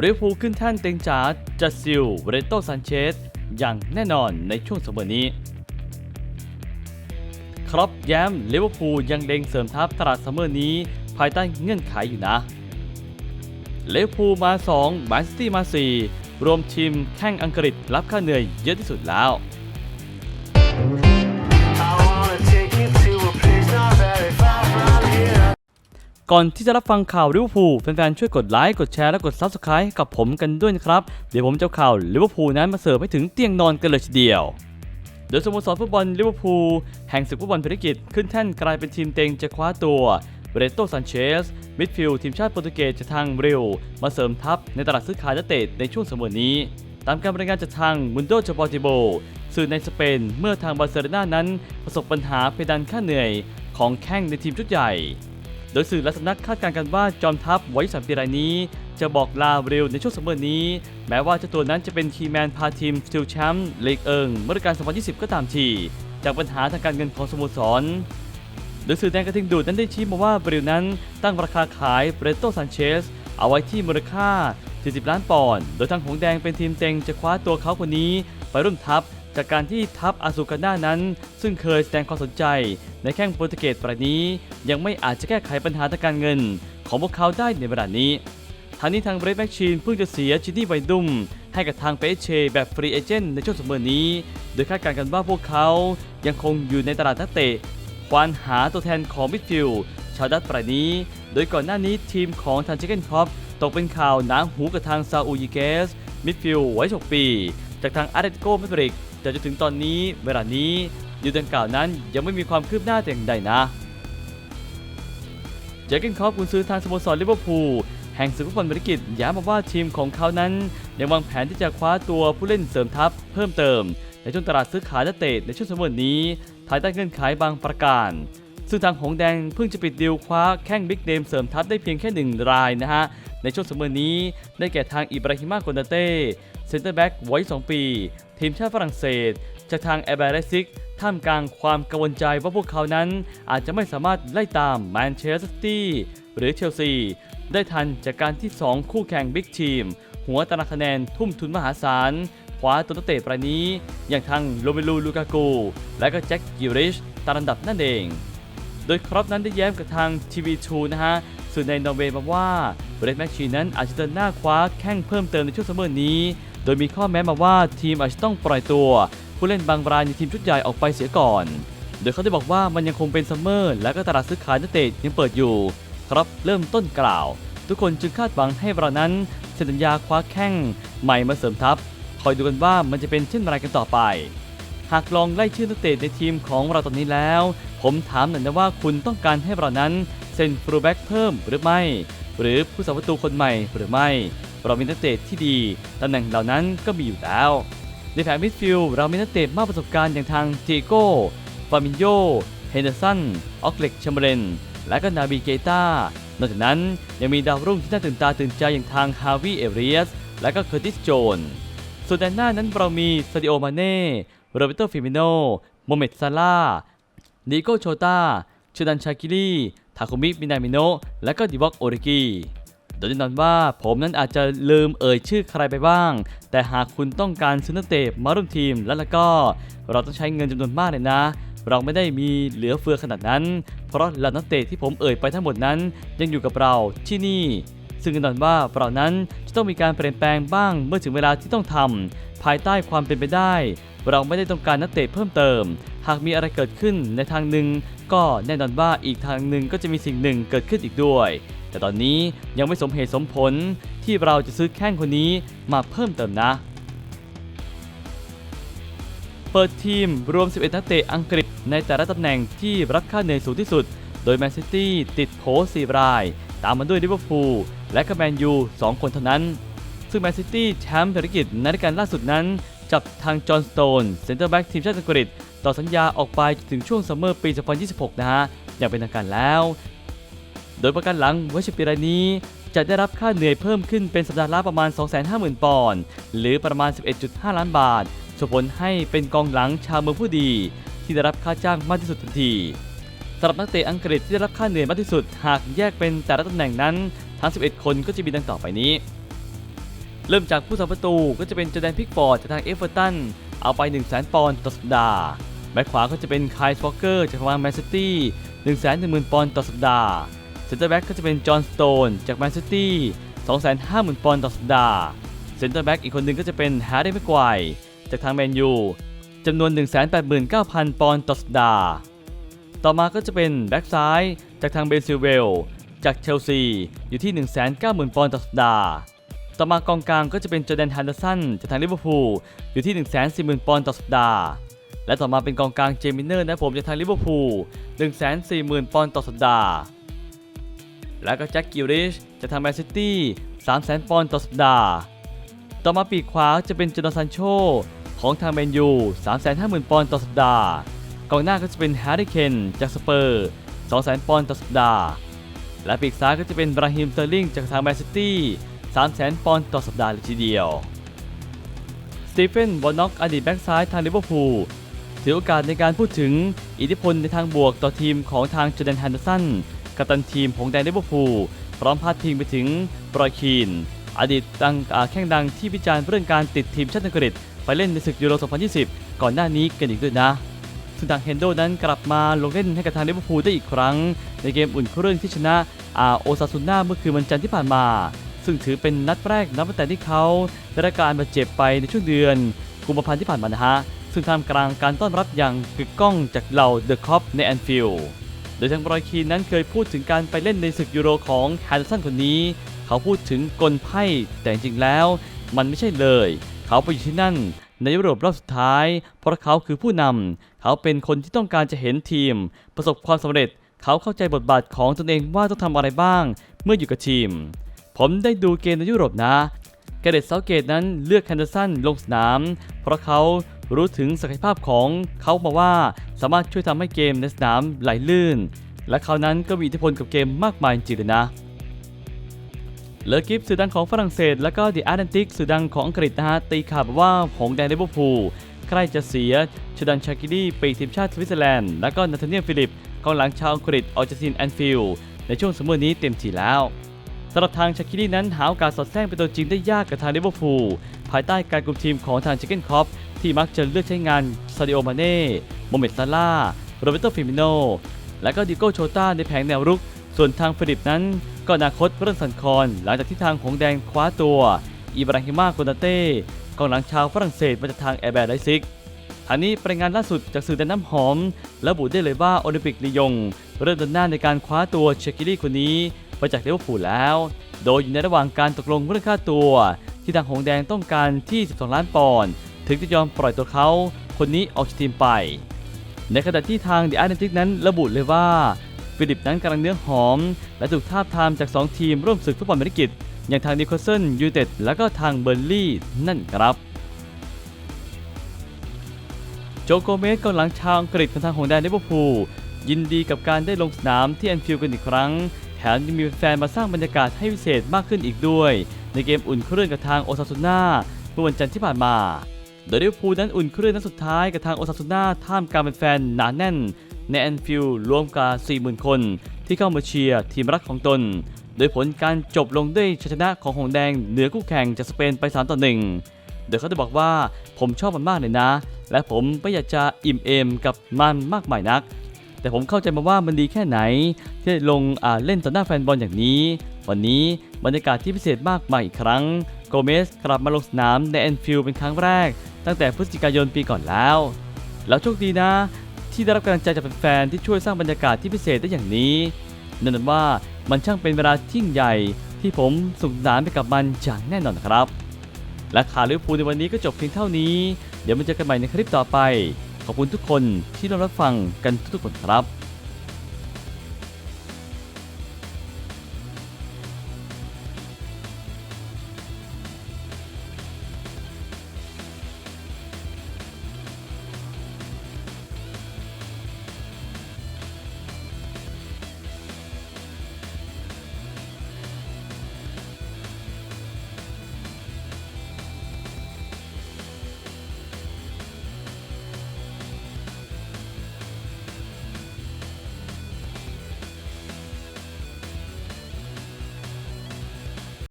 เรฟูขึ้นแท่นเต็งจ๋าจัดซิลเรโตซานเชสอย่างแน่นอนในช่วงเสมอนี้ครับแย้มลิเวอร์พูลยังเล็งเสริมทัพตลาดซัมเมอร์นี้ ภายใต้เงื่อนไขอยู่นะ เลเวอร์พูลมา 2มนซิตี้มา 4 รวมทีมแข่งอังกฤษรับค่าเหนื่อยเยอะที่สุดแล้ว ก่อนที่จะรับฟังข่าวลิเวอร์พูลแฟนๆช่วยกดไลค์กดแชร์และกด Subscribe ให้กับผมกันด้วยนะครับ เดี๋ยวผมจะข่าวลิเวอร์พูลนั้นมาเสิร์ฟให้ถึงเตียงนอนกันเลยทีเดียวโดยสโมสรฟุตบอลลิเวอร์พูลแห่งศึกฟุตบอลภารกิจขึ้นแท่นกลายเป็นทีมเต็งจะคว้าตัวเบรโตซันเชสมิดฟิลด์ทีมชาติโปรตุเกสจากทางเรลมาเสริมทัพในตลาดซื้อขายนักเตะในช่วงสมอนี้ ตามการรายงานจากทางมุนโดจปอติโบสื่อในสเปนเมื่อทางบาร์เซโลนานั้นประสบปัญหาเพดานค่าเหนื่อยของแข้งในทีมชุดใหญ่ โดยสื่อและสำนักคาดการณ์กันว่าจอมทัพไว้สามปีรายนี้ จะบอกลาเร็วในช่วงซัมเมอร์นี้ แม้ว่าเจ้าตัวนั้นจะเป็นคีแมนพาทีมสติลแชมป์ลีกเอิงเมื่อฤดูกาล2020 ก็ตามที จากปัญหาทางการเงินของสโมสรโดยสื่อแดงกระทิงดูดนั้นได้ชี้มาว่าบริวนั้นตั้งราคาขายเบรโตซันเชสเอาไว้ที่มูลค่า 40 ล้านปอนด์ โดยทางหงแดงเป็นทีมเต็งจะคว้าตัวเขาคนนี้ไปร่วมทัพ จากการที่ทัพอาซูกาน่านั้น ซึ่งเคยแสดงความสนใจในแข้งโปรตุเกสรายนี้ ยังไม่อาจจะแก้ไขปัญหาทางการเงิน ของพวกเขาได้ในเวลานี้ทางนี้ทางเบรดแมชชีนเพิ่งจะเสียจินี่ไวดุมให้กับทางเปเชแบบฟรีเอเจนต์ในช่วงสมเมอนี้ โดยคาดการณ์กันว่าพวกเขายังคงอยู่ในตลาดนักเตะควานหาตัวแทนของมิดฟิลด์ชาวดัตรายนี้ โดยก่อนหน้านี้ทีมของทางเจเกนคอปตกเป็นข่าวหนาหูกับทางซาอูยิเกสมิดฟิลด์ไว้6ปี จากทางอาร์เตติโกมาดริก แต่จนถึงตอนนี้เวลานี้อยู่ดังกล่าวนั้นยังไม่มีความคืบหน้าแต่อย่างใดนะเจอเกนคอปกุนซื้อทางสโมสรลิเวอร์พูลแห่งศึกฟุตบอลบริกิจย้ำมาว่าทีมของเขานั้น ยังวางแผนที่จะคว้าตัวผู้เล่นเสริมทัพเพิ่มเติม ในช่วงตลาดซื้อขายนักเตะในช่วงสมมตินี้ภายใต้เงื่อนไขบางประการ ซึ่งทางหงแดงเพิ่งจะปิดดีลคว้าแข้งบิ๊กเนมเสริมทัพได้เพียงแค่หนึ่งรายนะฮะ ในช่วงสมวันนี้ได้แก่ทางอิบราฮิมาโกนาเต้เซนเตอร์แบ็กไว้2ปี ทีมชาติฝรั่งเศส จากทางแอเบรซิกท่ามกลางความกังวลใจว่าพวกเขานั้น อาจจะไม่สามารถไล่ตามแมนเชสเตอร์ซิตี้หรือเชลซี ได้ทันจากการที่ 2 คู่แข่งบิ๊กทีม หัวตารางคะแนนทุ่มทุนมหาศาลคว้าตัวนักเตะรายนี้ อย่างทางโรเมลูลูกากู และก็แจ็คกิริชตามลำดับนั่นเอง โดยครอปนั้นได้แย้มกับทางทีวีทูนะฮะสื่อในนอร์เวย์มาว่าเบรดแมชชีนั้นอาจจะเดินหน้าคว้าแข้งเพิ่มเติมในช่วงซัมเมอร์นี้ โดยมีข้อแม้มาว่าทีมอาจจะต้องปล่อยตัว ผู้เล่นบางรายในทีมชุดใหญ่ออกไปเสียก่อน โดยเขาได้บอกว่ามันยังคงเป็นซัมเมอร์และก็ตลาดซื้อขายนักเตะยังเปิดอยู่ ครับเริ่มต้นกล่าว ทุกคนจึงคาดหวังให้เรานั้นเซ็นสัญญาคว้าแข้งใหม่มาเสริมทัพคอยดูกันว่ามันจะเป็นเช่นไรกันต่อไป หากลองไล่ชื่อนักเตะในทีมของเราตอนนี้แล้ว ผมถามหน่อยนะว่าคุณต้องการให้เรานั้นเซ็นฟรูแบ็กเพิ่มหรือไม่ หรือผู้สาประตูคนใหม่หรือไม่ เรามีนักเตะที่ดีตำแหน่งเหล่านั้นก็มีอยู่แล้ว ในแผนมิดฟิลด์เรามีนักเตะมากประสบการณ์อย่างทางเทโก้ฟามินโยเฮนเดอร์สันออกเล็กชมเบรนและก็นาบีเกตานอกจากนั้นยังมีดาวรุ่งที่น่าตื่นตาตื่นใจอย่างทางฮาวิเอเรียสและก็เคอร์ติสโจนส่วนแดนหน้านั้นเรามีซาดิโอมาเน่ โรเบโตฟิมิโนโมเมดซาลานิโกโชตาชูดันชากิลีทาคุมิมินามิโนและก็ดิวอกโอริกิโดยแน่นอนว่าผมนั้นอาจจะลืมเอ่ยชื่อใครไปบ้าง แต่หากคุณต้องการซื้อนักเตะมาร่วมทีมแล้วแล้วก็ เราต้องใช้เงินจำนวนมากเลยนะ เราไม่ได้มีเหลือเฟือขนาดนั้น เพราะเหล่านักเตะที่ผมเอ่ยไปทั้งหมดนั้นยังอยู่กับเราที่นี่ ซึ่งแน่นอนว่าเรานั้นจะต้องมีการเปลี่ยนแปลงบ้างเมื่อถึงเวลาที่ต้องทำภายใต้ความเป็นไปได้ เราไม่ได้ต้องการนักเตะเพิ่มเติม หากมีอะไรเกิดขึ้นในทางหนึ่ง ก็แน่นอนว่าอีกทางหนึ่งก็จะมีสิ่งหนึ่งเกิดขึ้นอีกด้วย แต่ตอนนี้ยังไม่สมเหตุสมผลที่เราจะซื้อแข้งคนนี้มาเพิ่มเติมนะเปิดทีมรวม 11 นักเตะอังกฤษในแต่ละตำแหน่งที่รับค่าเหนื่อยสูงที่สุด โดยแมนซิตี้ติดโผ4ราย ตามมาด้วยลิเวอร์พูล และก็แมนยู2คนเท่านั้น ซึ่งแมนซิตี้แชมป์ภารกิจในรายการล่าสุดนั้น จับทางจอห์นสโตนเซนเตอร์แบ็กทีมชาติอังกฤษต่อสัญญาออกไปจนถึงช่วงซัมเมอร์ปี 2026 นะฮะ อย่างเป็นทางการแล้ว โดยประกันหลังเวชปีรายนี้ จะได้รับค่าเหนื่อยเพิ่มขึ้นเป็นสัปดาห์ละประมาณ 250,000 ปอนด์หรือประมาณ 11.5 ล้านบาทส่งผลให้เป็นกองหลังชาวเมืองผู้ดี ที่ได้รับค่าจ้างมากที่สุดทันทีสำหรับนักเตะอังกฤษที่ได้รับค่าเหนื่อยมากที่สุด หากแยกเป็นแต่ละตำแหน่งนั้น ทั้ง 11 คนก็จะมีดังต่อไปนี้ เริ่มจากผู้สาประตูก็จะเป็นจอแดนพิกฟอร์ดจากทางเอฟเวอร์ตันเอาไป1 0 0 0 0 0ปอนด์ต่อสัปดาห์แบ็คขวาก็จะเป็นคายสวอเกอร์จากทางแมนซิตี้1 1 0 0 0 0ปอนด์ต่อสัปดาห์เซนเตอร์แบ็กก็จะเป็นจอห์นสโตนจากแมนซิตี้250,000 ปอนด์ต่อสัปดาห์เซนเตอร์แบ็กอีกคนหนึ่งก็จะเป็นแฮร์รี่แม็กไกวร์จากทางแมนยูจำนวน 189,000 ปอนด์ต่อสัปดาห์ ต่อมาก็จะเป็นแบ็กซ้ายจากทางเบนซิลเวล จากเชลซีอยู่ที่ 190,000 ปอนด์ต่อสัปดาห์ ต่อมากองกลางก็จะเป็นจอแดนฮันเดอร์สันจากทางลิเวอร์พูลอยู่ที่ 140,000 ปอนด์ต่อสัปดาห์ และต่อมาเป็นกองกลางเจมินเนอร์นะผมจากทางลิเวอร์พูล140,000 ปอนด์ต่อสัปดาห์ แล้วก็แจ็คกิลริชจากทางแมนซิตี้300,000 ปอนด์ต่อสัปดาห์ ต่อมาปีกขวาจะเป็นจอร์แดนซันโชของทางแมนยู350,000 ปอนด์ต่อสัปดาห์ กองหน้าก็จะเป็นแฮร์รี่เคนจากสเปอร์200,000 ปอนด์ต่อสัปดาห์ และปีกซ้ายก็จะเป็นบราฮิมเตอร์ลิงจากทางแมนซิตี้300,000 ปอนด์ต่อสัปดาห์เลยทีเดียว สตีเฟนวอร์น็อกอดีตแบ็กซ้ายทางลิเวอร์พูลถือโอกาสในการพูดถึงอิทธิพลในทางบวกต่อทีมของทางจอแดนแฮนเดอร์สันกัปตันทีมของแดนลิเวอร์พูลพร้อมพาดพิงไปถึงบรอยคีน อดีตดังอ่าแข้งดังที่วิจารณ์เรื่องการติดทีมชาติอังกฤษไปเล่นในศึกยูโร 2020 ก่อนหน้านี้กันอีกด้วยนะ ซึ่งทางเฮนโดนั้นกลับมาลงเล่นให้กับทางลิเวอร์พูลได้อีกครั้ง ในเกมอุ่นเครื่องที่ชนะอาโอซาซุน่าเมื่อคืนวันจันทร์ที่ผ่านมา ซึ่งถือเป็นนัดแรกนับตั้งแต่ที่เขาได้รับการบาดเจ็บไปในช่วงเดือนกุมภาพันธ์ที่ผ่านมานะฮะซึ่งท่ามกลางการต้อนรับอย่างกึกก้องจากเหล่าเดอะคอปในแอนฟิลด์โดยทางบรอยคีนนั้นเคยพูดถึงการไปเล่นในศึกยูโรของแฮนเดอร์สันคนนี้ เขาพูดถึงกลไพ่แต่จริงแล้ว มันไม่ใช่เลย เขาไปอยู่ที่นั่น ในยุโรปรอบสุดท้าย เพราะเขาคือผู้นำ เขาเป็นคนที่ต้องการจะเห็นทีม ประสบความสำเร็จ เขาเข้าใจบทบาทของตนเองว่าต้องทำอะไรบ้าง เมื่ออยู่กับทีม ผมได้ดูเกมในยุโรปนะแกเรตเซาเกตนั้นเลือกแคนเดอร์สันลงสนาม เพราะเขารู้ถึงศักยภาพของเขามาว่า สามารถช่วยทำให้เกมในสนามไหลลื่น และเขานั้นก็มีอิทธิพลกับเกมมากมายจริงๆเลยนะ เลอกิฟสื่อดังของฝรั่งเศส และก็ดิอาร์แ n นติกสื่อดังของอังกฤษนะฮะตีข่าวบอกว่าหงแดงลิเวอร์พูลใกล้จะเสียชดันชากิลีปีทีมชาติสวิตเซอร์แลนด์ และก็นาธาเนียลฟิลิปกองหลังชาวอังกฤษออกจากทีมแอนฟิลด์ในช่วงสมมตินี้เต็มทีแล้วสำหรับทางชากิลีนั้นหาโอกาสสอดแทรกเป็นตัวจริงได้ยากกับทางลิเวอร์พูลภายใต้การคุมทีมของทางเชคเกนคอปที่มักจะเลือกใช้งานซาดิโอมาเน่โมเมตซาร่าโรเบโตฟิมิโนและก็ดิโก้โชต้าในแผงแนวรุก ส่วนทางฟิลิปนั้น ก็อนาคตเริ่มสั่นคอนหลังจากที่ทางหงแดงคว้าตัวอิบราฮิมาโกนาเต้กองหลังชาวฝรั่งเศสมาจากทางแอร์แบร์ไลซิกทางนี้รายงานล่าสุดจากสื่อแดนน้ำหอมระบุได้เลยว่าโอลิมปิกลียง เริ่มเดินหน้าในการคว้าตัวเชคิลี่คนนี้ไปจากเลเวอร์พูลแล้ว โดยอยู่ในระหว่างการตกลงเรื่องค่าตัว ที่ทางหงแดงต้องการที่ 12 ล้านปอนด์ถึงจะยอมปล่อยตัวเขาคนนี้ออกจากทีมไป ในขณะที่ทาง The Atlantic นั้นระบุเลยว่า ฟิลิปนั้นกำลังเนื้อหอม และถูกทาบทามจาก 2 ทีมร่วมศึกฟุตบอลเมริกิต อย่างทางนิโคลเซนยูเต็ดและก็ทางเบอร์ลี่นั่นครับ โจโกเมสกองหลังชาวอังกฤษของทางหงแดงลิเวอร์พูลยินดีกับการได้ลงสนามที่แอนฟิลด์กันอีกครั้ง แถมยังมีแฟนมาสร้างบรรยากาศให้พิเศษมากขึ้นอีกด้วย ในเกมอุ่นเครื่องกับทางโอซาซูน่าเมื่อวันจันทร์ที่ผ่านมา โดยลิเวอร์พูลนั้นอุ่นเครื่องนัดสุดท้ายกับทางโอซาซูน่าท่ามกลางแฟนหนาแน่น ในแอนฟิลด์รวมกว่า40,000 คน ที่เข้ามาเชียร์ทีมรักของตน โดยผลการจบลงด้วยชัยชนะของหงส์แดงเหนือคู่แข่งจากสเปนไป 3 ต่อ 1 โดยเขาได้บอกว่าผมชอบมันมากเลยนะ และผมไม่อยากจะอิ่มเอมกับมันมากมายนัก แต่ผมเข้าใจมาว่ามันดีแค่ไหน ที่ลงอ่าเล่นต่อหน้าแฟนบอลอย่างนี้ วันนี้บรรยากาศที่พิเศษมากมายอีกครั้งโกเมสกลับมาลงสนามในแอนฟิลด์เป็นครั้งแรก ตั้งแต่พฤศจิกายนปีก่อนแล้ว แล้วโชคดีนะ ที่ได้รับกำลังใจจากแฟนๆที่ช่วยสร้างบรรยากาศที่พิเศษได้อย่างนี้ นั่นนว่ามันช่างเป็นเวลาที่ใหญ่ ที่ผมสุขสานไปกับมันอย่างแน่นอนครับ และข่าวลิเวอร์พูลในวันนี้ก็จบเพียงเท่านี้ เดี๋ยวมาเจอกันใหม่ในคลิปต่อไป ขอบคุณทุกคนที่รับฟังกันทุกๆคนครับ